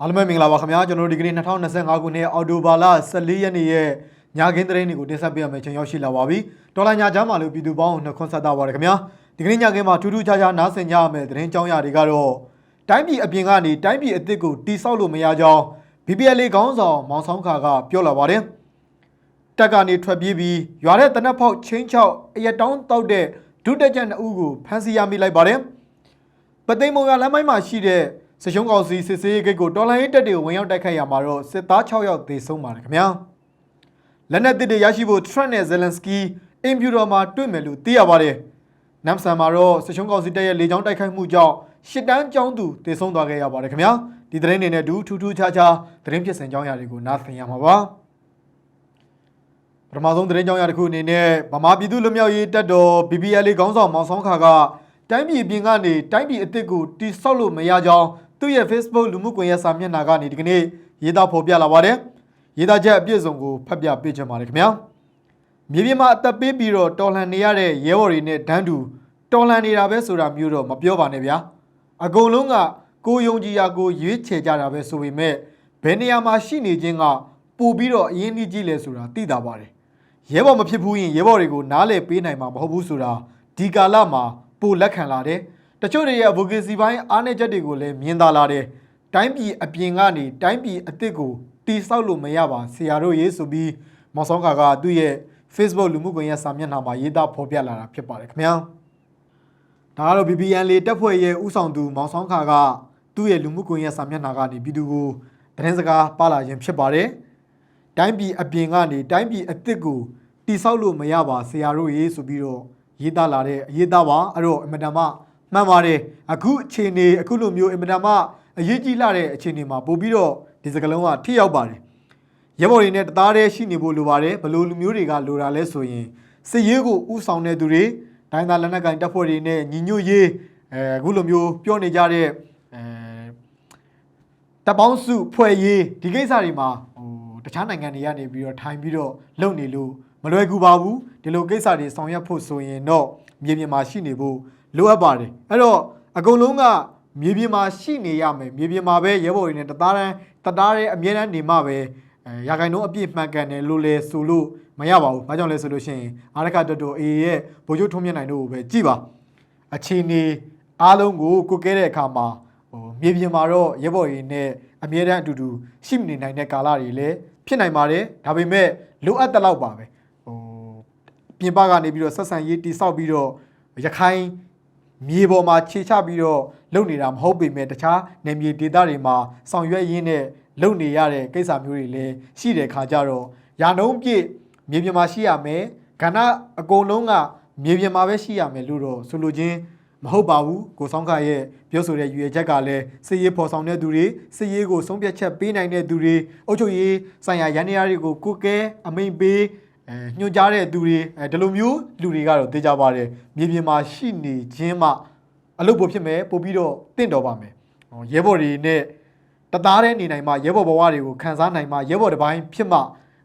အားလုံးပဲမင်္ဂလာပါခင်ဗျာကျွန်တော်တို့ဒီကနေ့2025ခုနှစ်အောက်တိုဘာလ14ရက်နေ့ရဲ့ညခင်းသတင်းတွေကိုတင်ဆက်ပေးရမယ့်ချိန်ရောက်ရှိလာပါပြီဒေါ်လာညာချမ်းမာလို့ပြည်သူပေါင်းနှခွန်းဆက်တာပါတယ်ခင်ဗျာဒီကနေ့ညခင်းမှာထူးထူးခြားခြားနားဆင်ကြရမယ့်သတင်းကြောင်းရာတွေကတော့တိုင်းပြည်အပြင်ကနေတိုင်းပြည်အသစ်ကိုတိစောက်လို့မရကြောင်း BPL ခေါင်းဆောင်မောင်ဆောင်ခါကပြောလာပါတယ်တက်ကနေထွက်ပြေးပြီးရွာတဲ့တနက်ဖောက်ချင်းချောက်အရက်တောင်းတောက်တဲ့ဒုတက်ကြံနှစ်ဦးကိုဖမ်းဆီးရမိလိုက်ပါတယ်ပသိမ်မုံရလမ်းမိုင်းမှာရှိတဲ့ စရှုံးကောင်စီစစ်စေးဂိတ်ကိုတော်လိုင်းရေးတပ်တွေကိုဝင်ရောက်တိုက်ခိုက်ရမှာတော့စစ်သား6ယောက်သေဆုံးပါတယ်ခင်ဗျာလက်နက်တစ်တွေရရှိဖို့ Trump နဲ့ Zelensky အင်ဖြူတော်မှာတွေ့မယ်လို့သိရပါတယ်နမ်ဆန်မှာတော့စရှုံးကောင်စီတပ်ရဲ့လေကြောင်းတိုက်ခိုက်မှုကြောင့်ရှစ်တန်းကျောင်းသူသေဆုံးသွားခဲ့ရပါတယ်ခင်ဗျာဒီသတင်းတွေနဲ့အတူထူးထူးခြားခြားသတင်းဖြစ်စဉ်ကြောင်းရာတွေကိုနားဆင်ရမှာပါပထမဆုံးသတင်းကြောင်းရာတစ်ခုအနေနဲ့ဗမာပြည်သူ့လူမျိုးရေးတပ်တော် BBL ခေါင်းဆောင်မောင်ဆောင်ခါကတိုင်းပြည်အပြင်ကနေတိုင်းပြည်အစ်စ်ကိုတိဆောက်လို့မရကြောင်း သူ့ရဲ့ Facebook လူမှုကွန်ရက်စာမျက်နှာကနေဒီကနေ့ရေးသားဖော်ပြလာပါတယ်။ရေးသားချက်အပြည့်စုံကိုဖတ်ပြပေးချင်ပါတယ်ခင်ဗျာ။မြေပြင်မှာအသက်ပေးပြီးတော့တော်လှန်နေရတဲ့ရဲဘော်တွေနဲ့ဒန်းတူတော်လှန်နေတာပဲဆိုတာမျိုးတော့မပြောပါနဲ့ဗျာ။အကုန်လုံးကကိုယုံကြည်ရာကိုရွေးချယ်ကြတာပဲဆိုပေမဲ့ဘယ်နေရာမှာရှိနေခြင်းကပို့ပြီးတော့အရင်ကြီးကြီးလဲဆိုတာသိတာပါတယ်။ရဲဘော်မဖြစ်ဘူးရင်ရဲဘော်တွေကိုနားလည်ပေးနိုင်မှာမဟုတ်ဘူးဆိုတာဒီကာလမှာပိုလက်ခံလာတယ် တချို့တွေရဲ့ advocacy ဘိုင်းအားနည်းချက်တွေကိုလည်းမြင်သာလာတယ်တိုင်းပြည်အပြင်ကနေတိုင်းပြည်အစ်စ်ကိုတီဆောက်လို့မရပါဆရာတို့ရေးဆိုပြီးမောင်ဆောင်ခါကသူ့ရဲ့ Facebook လူမှုကွန်ရက်စာမျက်နှာမှာရေးသားဖော်ပြလာတာဖြစ်ပါတယ်ခင်ဗျာဒါကတော့ BBN လေတက်ဖွဲ့ရဲ့ဥဆောင်သူမောင်ဆောင်ခါကသူ့ရဲ့လူမှုကွန်ရက်စာမျက်နှာကနေပြည်သူကိုသတင်းစကားပါလာခြင်းဖြစ်ပါတယ်တိုင်းပြည်အပြင်ကနေတိုင်းပြည်အစ်စ်ကိုတိဆောက်လို့မရပါဆရာတို့ရေးဆိုပြီးတော့ရေးသားလာတဲ့အရေးသားပါအဲ့တော့အင်မတန်မှ မှန်ပါတယ်အခုအခြေအနေအခုလိုမျိုးအင်မတန်မှအရေးကြီးလာတဲ့အခြေအနေမှာပို့ပြီးတော့ဒီစကလုံးကထိရောက်ပါတယ်ရဲဘော်တွေနဲ့တသားတည်းရှိနေဖို့လိုပါတယ်ဘယ်လိုလူမျိုးတွေကလိုတာလဲဆိုရင်စစ်ရေးကိုဥဆောင်တဲ့သူတွေတိုင်းသားလက်နက်ကိုင်တပ်ဖွဲ့တွေနဲ့ညီညွတ်ရေးအဲအခုလိုမျိုးပြောနေကြတဲ့အဲတပ်ပေါင်းစုဖွဲ့ရေးဒီကိစ္စတွေမှာဟိုတခြားနိုင်ငံတွေကနေပြီးတော့ထိုင်ပြီးတော့လုပ်နေလို့မလွယ်ကူပါဘူးဒီလိုကိစ္စတွေဆောင်ရွက်ဖို့ဆိုရင်တော့မြေပြင်မှာရှိနေဖို့ လိုအပ်ပါတယ်အဲ့တော့အကုန်လုံးကမြေပြင်မှာရှိနေရမယ်မြေပြင်မှာပဲရဲဘော်တွေနဲ့တသားတန်းတသားတည်းအမြဲတမ်းနေမှပဲအဲရာဂိုင်နှုန်းအပြည့်မှန်ကန်တယ်လို့လဲဆိုလို့မရပါဘူးဘာကြောင့်လဲဆိုလို့ရှိရင်အာရခတော်တော်အေရဲ့ဗိုလ်ချုပ်ထုံးမြင့်နိုင်တို့ကိုပဲကြည်ပါအခြေအနေအားလုံးကိုကိုကဲတဲ့အခါမှာဟိုမြေပြင်မှာတော့ရဲဘော်တွေနဲ့အမြဲတမ်းအတူတူရှိမနေနိုင်တဲ့ကာလတွေလည်းဖြစ်နိုင်ပါတယ်ဒါပေမဲ့လိုအပ်တဲ့လောက်ပါပဲဟိုပြင်ပကနေပြီးတော့ဆက်ဆံရေးတိဆောက်ပြီးတော့ရခိုင် မြေပေါ်မှာခြေချပြီးတော့လုပ်နေတာမဟုတ်ပေမဲ့တခြားနယ်မြေဒေသတွေမှာဆောင်ရွက်ရင်းနဲ့လုပ်နေရတဲ့ကိစ္စမျိုးတွေလည်းရှိတဲ့ခါကြတော့ရာနှုန်းပြည့်မြေပြင်မှာရှိရမယ်ကဏ္ဍအကုန်လုံးကမြေပြင်မှာပဲရှိရမယ်လို့တော့ဆိုလိုချင်းမဟုတ်ပါဘူးကိုဆောင်ခါရဲ့ပြောဆိုတဲ့ရွေချက်ကလည်းစစ်ရေးဖော်ဆောင်တဲ့သူတွေစစ်ရေးကိုဆုံးဖြတ်ချက်ပေးနိုင်တဲ့သူတွေအုပ်ချုပ်ရေးဆိုင်ရာရန်နေရာတွေကိုကိုကဲအမိန်ပေးအဲ ညွှန်ကြားတဲ့သူတွေအဲဒီလိုမျိုးလူတွေကတော့သိကြပါတယ်မြေပြင်မှာရှိနေခြင်းမှအလုပ်ပိုဖြစ်မယ်ပို့ပြီးတော့တင့်တော်ပါမယ်ဟောရဲဘော်တွေနဲ့တသားတည်းနေနိုင်မှရဲဘော်ဘဝတွေကိုခံစားနိုင်မှရဲဘော်တစ်ပိုင်းဖြစ်မှ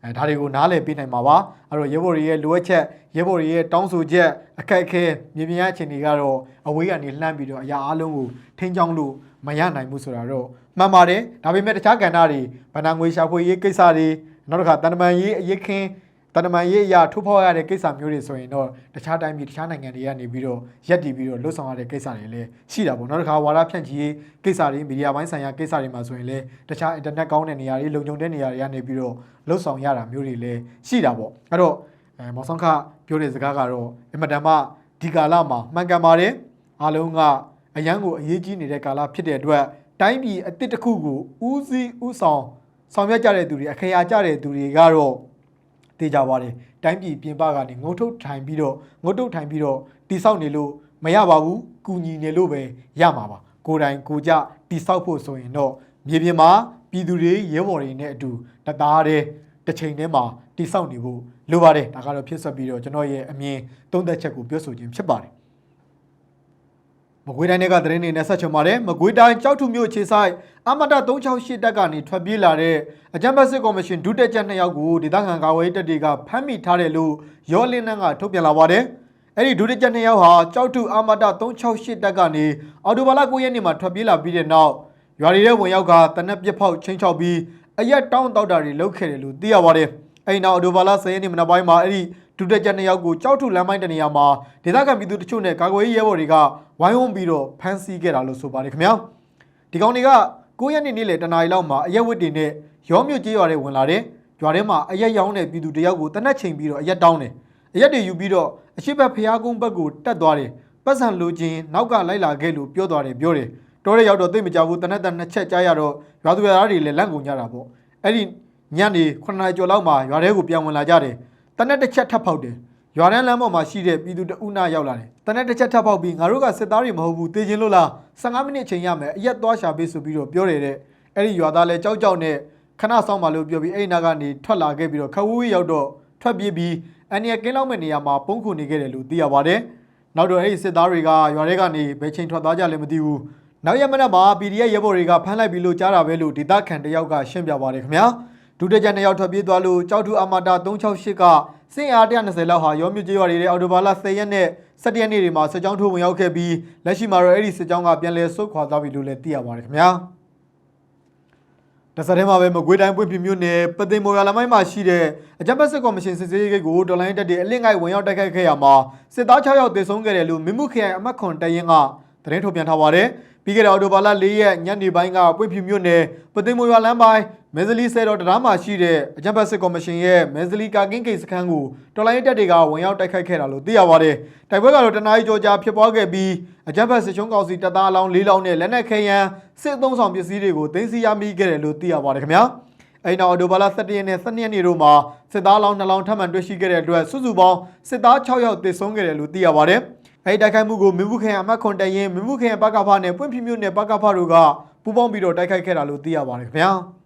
အဲဒါတွေကိုနားလည်ပေးနိုင်မှာပါအဲ့တော့ရဲဘော်တွေရဲ့လိုအပ်ချက်ရဲဘော်တွေရဲ့တောင်းဆိုချက်အခက်အခဲမြေပြင်ရအခြေအနေကတော့အဝေးကနေလှမ်းပြီးတော့အရာအလုံးကိုထိန်းချောင်းလို့မရနိုင်ဘူးဆိုတာတော့မှန်ပါတယ်ဒါပေမဲ့တခြားကဏ္ဍတွေဗဏ္ဍာငွေရှာဖွေရေးကိစ္စတွေနောက်တစ်ခါတန်တမန်ရေးအရေးခင်း တန်တမန်ရေးအရာထိုးဖောက်ရတဲ့ကိစ္စမျိုးတွေဆိုရင်တော့တခြားတိုင်းပြည်တခြားနိုင်ငံတွေကနေပြီးတော့ရက်တည်ပြီးတော့လှုပ်ဆောင်ရတဲ့ကိစ္စတွေလည်းရှိတာပေါ့နောက်တစ်ခါဝါဒဖြန့်ချီရေးကိစ္စတွေမီဒီယာပိုင်းဆိုင်ရာကိစ္စတွေမှာဆိုရင်လည်းတခြားအင်တာနက်ကောင်းတဲ့နေရာတွေလုံခြုံတဲ့နေရာတွေကနေပြီးတော့လှုပ်ဆောင်ရတာမျိုးတွေလည်းရှိတာပေါ့အဲ့တော့အဲမောင်ဆောင်ခပြောတဲ့စကားကတော့အင်မတန်မှဒီကာလမှာမှန်ကန်ပါတယ်အားလုံးကအရန်ကိုအရေးကြီးနေတဲ့ကာလဖြစ်တဲ့အတွက်တိုင်းပြည်အစ်စ်တစ်ခုကိုဦးစီးဦးဆောင်ဆောင်ရွက်ကြတဲ့သူတွေအခရာကြတဲ့သူတွေကတော့ တေးကြပါတယ်တိုင်းပြည်ပြင်ပကနေငုံထုတ်ထိုင်ပြီးတော့ငုတ်တုတ်ထိုင်ပြီးတော့တိဆောက်နေလို့မရပါဘူးကူညီနေလို့ပဲရမှာပါကိုယ်တိုင်ကိုကြတိဆောက်ဖို့ဆိုရင်တော့မြေပြင်မှာပြည်သူတွေရဲဘော်တွေနဲ့အတူတသားတည်းတစ်ချိန်တည်းမှာတိဆောက်နေဖို့လိုပါတယ်ဒါကတော့ဖြစ်ဆက်ပြီးတော့ကျွန်တော်ရဲ့အမြင်သုံးသက်ချက်ကိုပြောဆိုခြင်းဖြစ်ပါတယ် မကွေးတိုင်းကသတင်းတွေနဲ့ဆက်ချင်ပါတယ်မကွေးတိုင်းကြောက်ထုမြို့ခြေဆိုင်အမတ368တက်ကနေထွက်ပြေးလာတဲ့အကြံပတ်စစ်ကော်မရှင်ဒုတက်ချက်2ယောက်ကိုဒေသခံကာဝေးတပ်တွေကဖမ်းမိထားတယ်လို့ရောလင်းနန်းကထုတ်ပြန်လာပါတယ်အဲ့ဒီဒုတက်ချက်2ယောက်ဟာကြောက်ထုအမတ368တက်ကနေအော်တိုဘာလ9ရက်နေ့မှာထွက်ပြေးလာပြီးတဲ့နောက်ရွာတွေထဲဝင်ရောက်ကတနက်ပြစ်ဖောက်ချင်းချောက်ပြီးအရက်တောင်းတောက်တာတွေလုပ်ခဲ့တယ်လို့သိရပါတယ်။အဲဒီနောက်အဒိုဘာလာ10ရက်နေ့မနက်ပိုင်းမှာအဲ့ဒီ ဒုတက်ကြနှစ်ယောက်ကိုကြောက်ထုလမ်းပိုင်းတနေရာမှာဒေသခံပြည်သူတချို့နဲ့ကာကွယ်ရေးရဲဘော်တွေကဝိုင်းဝန်းပြီးတော့ဖမ်းဆီးခဲ့တာလို့ဆိုပါတယ်ခင်ဗျာ။ဒီကောင်တွေက9ရက်နေ့နေ့လေတနာရီလောက်မှာအရက်ဝတ်တွေနဲ့ရောမြို့ကျေးရွာတွေဝင်လာတယ်။ရွာထဲမှာအရက်ရောင်းတဲ့ပြည်သူတယောက်ကိုတနက်ချိန်ပြီးတော့အရက်တောင်းတယ်။အရက်တွေယူပြီးတော့အရှိတ်ဘက်ဖျားကုန်းဘက်ကိုတက်သွားတယ်။ပတ်စံလိုချင်းနောက်ကလိုက်လာခဲ့လို့ပြောသွားတယ်ပြောတယ်။တော်ရဲရောက်တော့သိပ်မကြဘူးတနက်တန်နှစ်ချက်ကြားရတော့ရွာသူရွာသားတွေလည်းလန့်ကုန်ကြတာပေါ့။အဲ့ဒီညနေ9နာရီကျော်လောက်မှာရွာထဲကိုပြန်ဝင်လာကြတယ်။ တနက်တစ်ချက်ထပ်ဖောက်တယ်။ရွာတန်းလမ်းပေါ်မှာရှိတဲ့ပြည်သူတအုပ်နာရောက်လာတယ်။တနက်တစ်ချက်ထပ်ဖောက်ပြီးငါတို့ကစစ်သားတွေမဟုတ်ဘူးတေးချင်းလို့လား15မိနစ်ချိန်ရမယ်အရက်သွားရှာပေးဆိုပြီးတော့ပြောတယ်တဲ့။အဲ့ဒီရွာသားလည်းကြောက်ကြောက်နဲ့ခဏဆောင်ပါလို့ပြောပြီးအဲ့ဒီနာကနေထွက်လာခဲ့ပြီးတော့ခဝူးဝေးရောက်တော့ထွက်ပြေးပြီးအန်နီယကင်းလောက်မဲ့နေရာမှာပုံခုနေခဲ့တယ်လို့သိရပါတယ်။နောက်တော့အဲ့ဒီစစ်သားတွေကရွာထဲကနေဘယ်ချိန်ထွက်သွားကြလဲမသိဘူး။နောက်ရက်မနက်မှာ PDF ရဲဘော်တွေကဖမ်းလိုက်ပြီးလို့ကြားတာပဲလို့ဒေသခံတယောက်ကရှင်းပြပါတယ်ခင်ဗျာ။ ဒုတိယနှစ်ယောက်ထွက်ပြေးသွားလို့ကြောက်ထူအမတာ368ကစင်အား120လောက်ဟာရောမြကျေးရွာတွေရဲ့အော်တိုဘာလ10ရက်နဲ့17ရက်နေ့တွေမှာစစ်ကြောင်းထိုးဝင်ရောက်ခဲ့ပြီးလက်ရှိမှာတော့အဲ့ဒီစစ်ကြောင်းကပြန်လည်ဆုတ်ခွာသွားပြီလို့လည်းသိရပါတယ်ခင်ဗျာ။တစတဲ့မှာပဲမကွေးတိုင်းပွင့်ပြမြို့နယ်ပသိမ်မော်ရလမိုင်းမှာရှိတဲ့အကြံပတ်စစ်ကော်မရှင်စစ်ဆေးရေးဂိတ်ကိုဒေါ်လိုင်းတက်တဲ့အလင့်ငိုက်ဝင်ရောက်တိုက်ခိုက်ခဲ့ရမှာစစ်သား6ယောက်သေဆုံးခဲ့တယ်လို့မြမှုခရိုင်အမတ်ခွန်တရင်ကသတင်းထုတ်ပြန်ထားပါတယ်။ ပြီးခဲ့တဲ့အော်တိုဘာလ၄ရက်ညနေပိုင်းကပွင့်ပြမြို့နယ်ပသိမ်မော်ရလမ်းပိုင်းမဲဇလီဆယ်တော်တရားမှာရှိတဲ့အကြံပတ်စစ်ကော်မရှင်ရဲ့မဲဇလီကာကင်းဂိတ်စခန်းကိုဒေါ်လိုင်းတက်တွေကဝင်ရောက်တိုက်ခိုက်ခဲ့တာလို့သိရပါတယ်။တိုက်ပွဲကတော့တနအီကြောကြာဖြစ်ပွားခဲ့ပြီးအကြံပတ်စစ်ချုံးကောင်စီတပ်သားအလောင်း၄လောင်းနဲ့လက်နက်ခဲယမ်းစစ်အုံဆောင်ပစ္စည်းတွေကိုသိမ်းဆည်းရမိခဲ့တယ်လို့သိရပါတယ်ခင်ဗျာ။အဲ့နောက်အဒိုဘာလာ17ရက်နဲ့12ရက်နေ့တို့မှာစစ်သားလောင်း2လောင်းထပ်မံတွေ့ရှိခဲ့တဲ့အတွက်စုစုပေါင်းစစ်သား6ယောက်သေဆုံးခဲ့တယ်လို့သိရပါတယ်။ အဲ့ဒီတိုက်ခိုက်မှုကိုမင်းမှုခရိုင်အမတ်ခွန်တရင်မင်းမှုခရိုင်ပကဖာနဲ့ပွင့်ပြမြို့နယ်ပကဖာတို့ကပူးပေါင်းပြီးတော့တိုက်ခိုက်ခဲ့တာလို့သိရပါတယ်ခင်ဗျာ။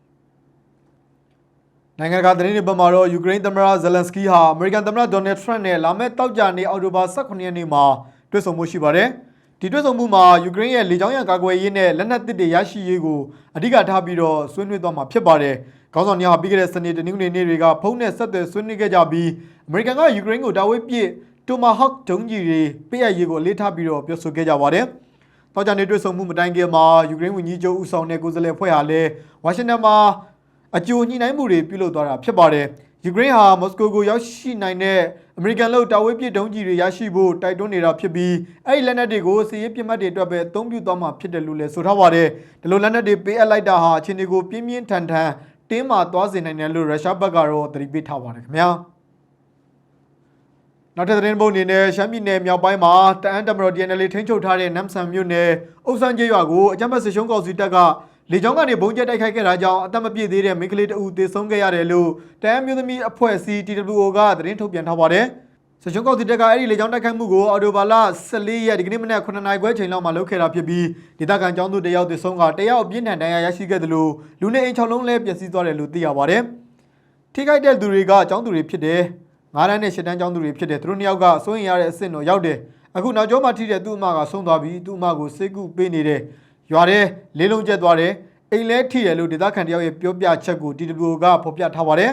နိုင်ငံတကာသတင်းတွေဘက်မှာတော့ယူကရိန်းသမ္မတဇလန်စကီဟာအမေရိကန်သမ္မတဒေါ်နယ်ထရန့်နဲ့လာမယ့်တောက်ကြနေအောက်တိုဘာ18ရက်နေ့မှာတွေ့ဆုံမှုရှိပါတယ်။ဒီတွေ့ဆုံမှုမှာယူကရိန်းရဲ့လေကြောင်းရန်ကာကွယ်ရေးနဲ့လက်နက်သစ်တွေရရှိရေးကိုအဓိကထားပြီးတော့ဆွေးနွေးသွားမှာဖြစ်ပါတယ်။ခေါင်းဆောင်များဟာပြီးခဲ့တဲ့စနေတနင်္ဂနွေနေ့တွေကဖုန်းနဲ့ဆက်သွယ်ဆွေးနွေးခဲ့ကြပြီးအမေရိကန်ကယူကရိန်းကိုတာဝေးပစ် တိုမာဟော့ဒုံးကြီးတွေပေးအပ်ရေးကိုအလေးထားပြီးတော့ပြောဆိုခဲ့ကြပါတယ်။တောက်ကြနေတွေ့ဆုံမှုမတိုင်ခင်မှာယူကရိန်းဝန်ကြီးချုပ်ဦးဆောင်တဲ့ကိုယ်စားလှယ်ဖွဲ့ဟာလည်းဝါရှင်တန်မှာအကြိုညှိနှိုင်းမှုတွေပြုလုပ်သွားတာဖြစ်ပါတယ်။ယူကရိန်းဟာမော်စကိုကိုရောက်ရှိနိုင်တဲ့အမေရိကန်လို့တာဝေးပစ်ဒုံးကြီးတွေရရှိဖို့တိုက်တွန်းနေတာဖြစ်ပြီးအဲ့ဒီလက်နက်တွေကိုစီးရေးပြစ်မှတ်တွေအတွက်ပဲအသုံးပြုသွားမှာဖြစ်တယ်လို့လည်းဆိုထားပါတယ်။ဒီလိုလက်နက်တွေပေးအပ်လိုက်တာဟာအခြေအနေကိုပြင်းပြင်းထန်ထန်တင်းမာသွားစေနိုင်တယ်လို့ရုရှားဘက်ကတော့သတိပေးထားပါတယ်ခင်ဗျာ။ နောက်ထပ်သတင်းပုံအနေနဲ့ရှမ်းပြည်နယ်မြောက်ပိုင်းမှာတအန်းတမတော် DNL ထိန်းချုပ်ထားတဲ့နမ်ဆန်မြို့နယ်အုပ်ဆန်းကျေးရွာကိုအကြမ်းဖက်စစ်ရှုံးကောင်စီတပ်ကလေကြောင်းကနေဘုံကျဲတိုက်ခိုက်ခဲ့တာကြောင့်အသက်မပြည့်သေးတဲ့မိန်းကလေးတဦးသေဆုံးခဲ့ရတယ်လို့တအန်းမျိုးသမီးအဖွဲ့အစည်း TWO ကသတင်းထုတ်ပြန်ထားပါတယ်။စစ်ရှုံးကောင်စီတပ်ကအဲ့ဒီလေကြောင်းတိုက်ခိုက်မှုကိုအော်တိုဘာလ14ရက်ဒီကနေ့မနက်9နာရီခွဲချိန်လောက်မှာလုပ်ခဲ့တာဖြစ်ပြီးဒေသခံចောင်းသူတယောက်သေဆုံးကတယောက်အပြင်းထန်ဒဏ်ရာရရှိခဲ့တယ်လို့လူနေအိမ်6လုံးလည်းပျက်စီးသွားတယ်လို့သိရပါတယ်။ထိခိုက်တဲ့သူတွေကចောင်းသူတွေဖြစ်တယ်။ ငါးတန်းနဲ့ရှစ်တန်းចောင်းသူတွေဖြစ်တယ်သူတို့နှစ်ယောက်ကစိုးရင်ရတဲ့အဆင့်တော့ရောက်တယ်အခုနောက်ကျောမှာထိတဲ့သူ့အမကဆုံးသွားပြီသူ့အမကိုစိတ်ကူပေးနေတယ်ရွာထဲလေးလုံးကျက်သွားတယ်အိမ်လဲထိတယ်လို့ဒေသခံတယောက်ရဲ့ပြောပြချက်ကို TWO ကဖော်ပြထားပါတယ်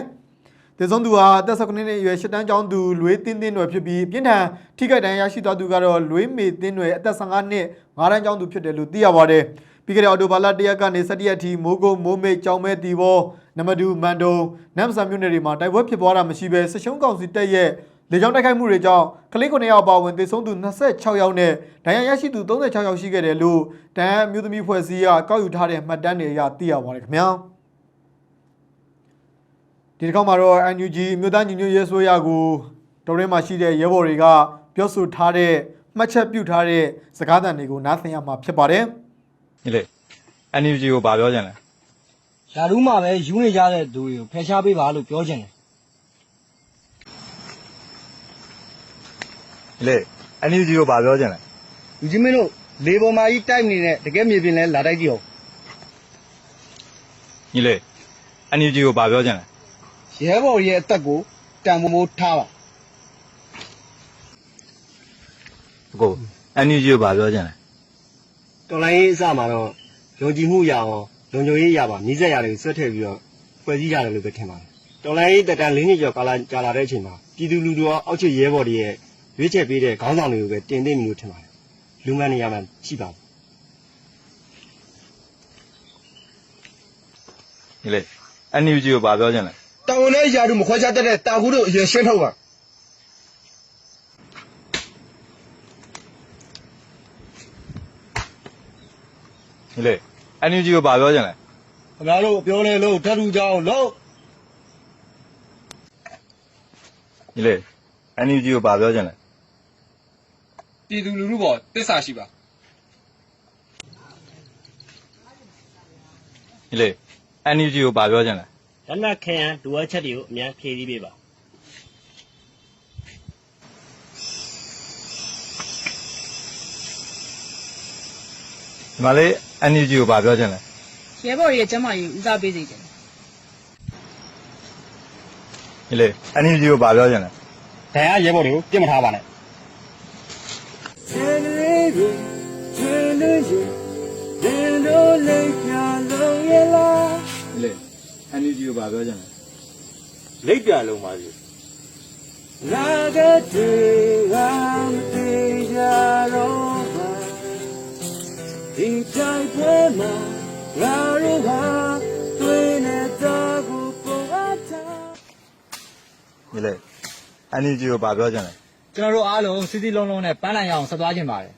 တေဆုံးသူဟာအသက်19နှစ်အရွယ်ရှစ်တန်းကျောင်းသူလွေးတင်းတင်းတွေဖြစ်ပြီးပြင်းထန်ထိခိုက်ဒဏ်ရာရရှိသွားသူကတော့လွေးမေတင်းတွေအသက်15နှစ်ငါးတန်းကျောင်းသူဖြစ်တယ်လို့သိရပါတယ် ပြီးခဲ့တဲ့အော်တိုဘာလ၁ရက်ကနေ17ရက်ထိမိုးကုတ်မိုးမိတ်ကြောင်မဲတီဘောနမဒူမန်တုံနမ်ဆန်မြို့နယ်တွေမှာတိုက်ပွဲဖြစ်ပွားတာမရှိဘဲစစ်ရှုံးကောင်စီတပ်ရဲ့လေကြောင်းတိုက်ခိုက်မှုတွေကြောင့်ကလေး9ယောက်ပါဝင်သေဆုံးသူ26ယောက်နဲ့ဒဏ်ရာရရှိသူ36ယောက်ရှိခဲ့တယ်လို့တန်အမျိုးသမီးဖွဲ့စည်းကကောက်ယူထားတဲ့မှတ်တမ်းတွေအရသိရပါတယ်ခင်ဗျာဒီတစ်ခေါက်မှာတော့ NUG အမျိုးသားညီညွတ်ရေးဆိုရကိုတော်ရင်းမှာရှိတဲ့ရဲဘော်တွေကပြောဆိုထားတဲ့မှတ်ချက်ပြုထားတဲ့စကားသံတွေကိုနားဆင်ရမှာဖြစ်ပါတယ် ညီလေး NUG ကိုဗာပြောကြတယ်ဓာတ်ရူးမှာပဲယူနေကြတဲ့သူတွေကိုဖယ်ရှားပေးပါလို့ပြောချင်တယ်ညီလေး NUG ကိုဗာပြောကြတယ်လူကြီးမင်းတို့လေပေါ်မှာကြီးတိုက်နေတဲ့တကယ်မြေပြင်လဲလာတိုက်ကြည့်အောင်ညီလေး NUG ကိုဗာပြောကြတယ်ရဲဘော်ရဲ့အသက်ကိုတန်ဖိုးမိုးထားပါအကို NUG ကိုဗာပြောကြတယ် တော်လိုင်းရေးအစမှာတော့ယုံကြည်မှုရအောင်လုံခြုံရေးရပါမြစ်ဆက်ရတယ်ဆွတ်ထည့်ပြီးတော့ဖွဲ့စည်းရတယ်လို့ပဲထင်ပါတယ်တော်လိုင်းရေးတက်တန်၄နှစ်ကျော်ကာလကြာလာတဲ့အချိန်မှာပြည်သူလူထုရောအောက်ခြေရဲဘော်တွေရဲ့ရွေးချယ်ပေးတဲ့ခေါင်းဆောင်တွေကိုပဲတင်သိပြီလို့ထင်ပါတယ်လူမှန်နေရာမှာရှိပါဘူးညီလေး NUG ကိုဘာပြောချင်လဲတောင်နဲ့ရာတို့မခွဲခြားတတ်တဲ့တာကူတို့အရင်ရှင်းထုတ်ပါ ညီလေး NUG ကိုဘာပြောချင်လဲခင်ဗျားတို့ပြောလဲလို့ဓာတ်ထူကြအောင်လို့ညီလေး NUG ကိုဘာပြောချင်လဲပြည်သူလူထုပေါ်တစ္ဆာရှိပါညီလေး NUG ကိုဘာပြောချင်လဲလက်နက်ခဲယံဒူဝါချက်တွေကိုအများဖြည့်ဆည်းပေးပါဒီမှာလေး NUG ကိုဘာပြောချင်လဲရဲဘော်ရဲ့ကျမကြီးဦးစားပေးစေချင်တယ်ညီလေး NUG ကိုဘာပြောချင်လဲဒဏ်ရရဲဘော်တွေကိုပြစ်မထားပါနဲ့ညီလေး NUG ကိုဘာပြောချင်လဲ လိပ်ပြလုံးပါစီလာကတဲ့ တိုင်းပွဲမှာငါတို့ဟာတွေ့နေတာကိုပုံအပ်တာညီလေး NUG ကိုဘာပြောချင်လဲကျွန်တော်တို့အားလုံးစီစီလုံးလုံးနဲ့ပန်းနိုင်ရအောင်ဆက်သွားခြင်းပါတယ်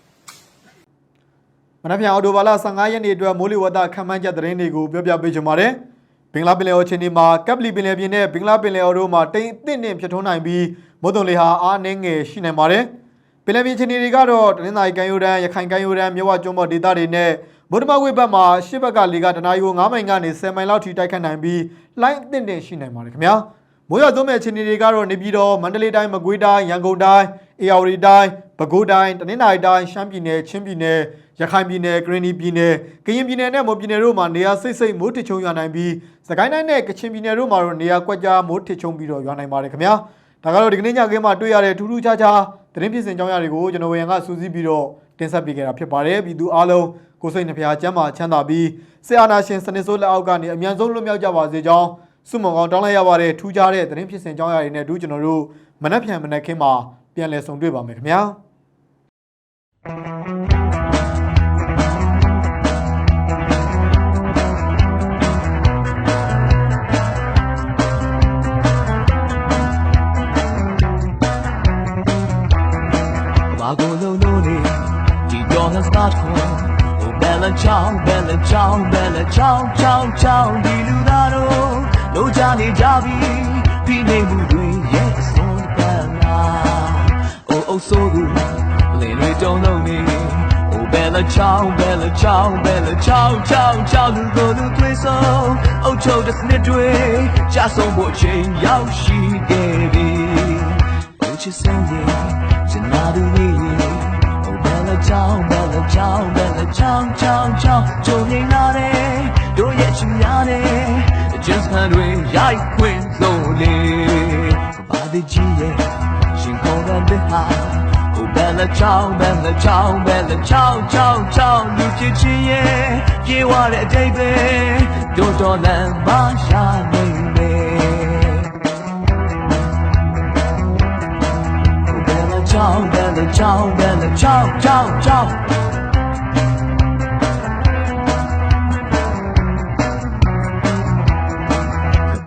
မနက်ဖြန်အော်တိုဘာလ15ရက်နေ့အတွက်မိုးလေဝသခန့်မှန်းချက်သတင်းတွေကိုပြောပြပေးချင်ပါတယ်။ဘင်္ဂလားပင်လယ်အော်ချင်းဒီမှာကပ်ပလီပင်လယ်ပြင်နဲ့ဘင်္ဂလားပင်လယ်အော်တို့မှာတိမ်အသင့်နှင့်ဖြစ်ထွန်းနိုင်ပြီးမုတ်တုံလေဟာအားနည်းငယ်ရှိနိုင်ပါတယ်။ပင်လယ်ပြင်ချင်းတွေကတော့တနင်္သာရီကမ်းရိုးတန်းရခိုင်ကမ်းရိုးတန်းမြဝကျွန်းပေါ်ဒေသတွေနဲ့ ဗုဒ္ဓမဝိဘက်မှာရှစ်ဘက်ကလေကတနာရီကို9မိုင်ကနေ10မိုင်လောက်ထိတိုက်ခတ်နိုင်ပြီးလိုင်းအသင့်နှင့်ရှိနိုင်ပါတယ်ခင်ဗျာ။မိုးရွာသွန်းမဲ့အခြေအနေတွေကတော့နေပြည်တော်မန္တလေးတိုင်းမကွေးတိုင်းရန်ကုန်တိုင်းအေရဝတီတိုင်းပဲခူးတိုင်းတနင်္သာရီတိုင်းရှမ်းပြည်နယ်ချင်းပြည်နယ်ရခိုင်ပြည်နယ်ကရင်ပြည်နယ်ကရင်ပြည်နယ်နဲ့မွန်ပြည်နယ်တို့မှာနေရာစိတ်စိတ်မိုးထစ်ချုံရွာနိုင်ပြီးစကိုင်းတိုင်းနဲ့ကချင်ပြည်နယ်တို့မှာတော့နေရာကွက်ကြားမိုးထစ်ချုံပြီးတော့ရွာနိုင်ပါတယ်ခင်ဗျာဒါကတော့ဒီကနေ့ညခင်းမှာတွေ့ရတဲ့ထူးထူးခြားခြားသတင်းဖြစ်စဉ်ကြောင်းရာတွေကိုကျွန်တော်ဝေယံကစူးစီးပြီးတော့တင်ဆက်ပေးခဲ့တာဖြစ်ပါတယ်ပြည်သူအားလုံး ကိုယ်စိတ်နှဖျားကျမ်းမာချမ်းသာပြီးဆေအာနာရှင်စနစ်ဆိုးလက်အောက်ကနေအမြန်ဆုံးလွတ်မြောက်ကြပါစေကြောင်းစုမုံကောင်တောင်းလိုက်ရပါတယ်ထူးခြားတဲ့သတင်းဖြစ်စဉ်ကြောင်းရာတွေနဲ့တို့ကျွန်တော်တို့မနက်ဖြန်မနက်ခင်းမှာပြန်လည်ဆုံတွေ့ပါမယ်ခင်ဗျာဘာကိုလုံးလုံးနေဒီတော့ငါစတာ ခွန်ဟိုဘယ်လာချောင်းဘယ်လာချောင်းဘယ်လာချောင်းချောင်းချောင်းဒီလူသားတို့လုံးချနေကြပြီပြီးနေမှုတွေရဲ့အစွန်းတန်လာအိုးအိုးဆိုးသူလင်းတွေတုံးလုံးနေဟိုဘယ်လာချောင်းဘယ်လာချောင်းဘယ်လာချောင်းချောင်းချောင်းလူကိုလူတွေဆုံးအုတ်ချုပ်တဲ့စနစ်တွေချဆုံးဖို့အချိန်ရောက်ရှိခဲ့ပြီ Oh, you sing it, you not do me. Oh, Bella Chow, Bella Chow, Bella Chow, Chow, Chow, Johnny Nare, do yet you yane, just can't wait, I quit slowly. By the G, she called on the high. Oh, Bella Chow, Bella Chow, Bella Chow, Chow, Chow, you did ye, you are a day, don't don't let my shine, Bella Bella Ciao, Bella Ciao, Ciao, Ciao.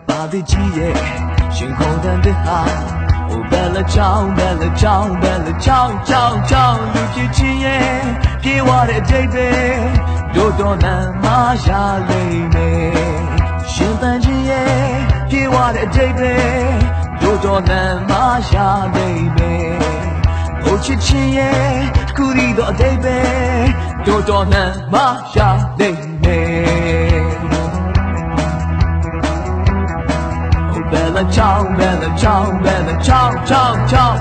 Body G, yeah, she called and the high. Oh, Bella Ciao, Bella Ciao, Bella Ciao, Ciao, Ciao. You G, yeah, give what a day, babe. Do do na ma ya lay me. Shin tan G, yeah, give what a day, babe. Do do na ma ya lay me. ဟို ချစ်ချင်းရဲ့တစ်ခုတည်းတော့အတိတ်ပဲတို့တော်နှံမရှာနိုင်မယ်ဟိုဘယ်လာချောင်းဘယ်လာချောင်းဘယ်လာချောင်းချောင်းချောင်း